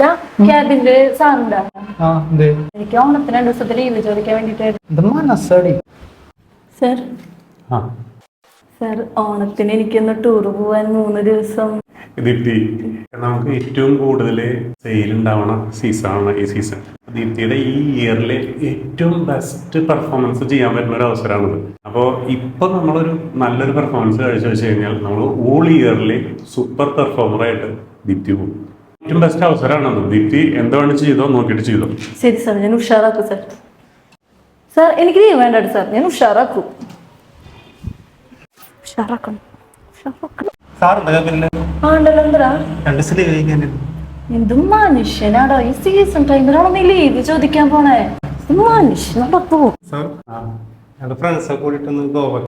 ദാ ക്യാബിന്റെ സാറുണ്ടാ? എനിക്ക് ഓണത്തിന് രണ്ടു ദിവസത്തെ ലീവ് ചോദിക്കാൻ വേണ്ടിട്ടായിരുന്നു സർ. സർ ഓണത്തിന് എനിക്കൊന്ന് ടൂർ പോവാൻ മൂന്ന് ദിവസം. ദീപ്തി നമുക്ക് ഏറ്റവും കൂടുതൽ സെയിൽ ഉണ്ടാവണ സീസണാണ് ഈ സീസൺ ദീപ്തിയുടെ ഈ ഇയറിലെ ഏറ്റവും ബെസ്റ്റ് പെർഫോമൻസ് ചെയ്യാൻ പറ്റുന്ന ഒരു അവസരമാണിത്. അപ്പോൾ ഇപ്പോൾ നമ്മളൊരു നല്ലൊരു പെർഫോമൻസ് കഴിച്ചു വെച്ച് കഴിഞ്ഞാൽ നമ്മൾ ഓൾ ഇയറിലെ സൂപ്പർ പെർഫോമറായിട്ട് ദീപ്തി പോകും. ഏറ്റവും ബെസ്റ്റ് അവസരമാണത് ദീപ്തി എന്താണ് ചെയ്തോ നോക്കിയിട്ട് ചെയ്തോ. ശരി സാർ ഞാൻ ഉഷാറാക്കും സാർ സാർ എനിക്ക് വേണ്ട സാർ ഞാൻ ഉഷാറാക്കും. ഉഷാറാക്കണം. ഉഷാറാക്കണം. എന്തും മനുഷ്യനാടോ. ഈ സീസൺ ടൈമിലാണോ നീ ലീവ് ചോദിക്കാൻ പോണേ? ഞങ്ങളുടെ ഫ്രണ്ട്സൊക്കെ കൂടിയിട്ടൊന്ന് ഗോവ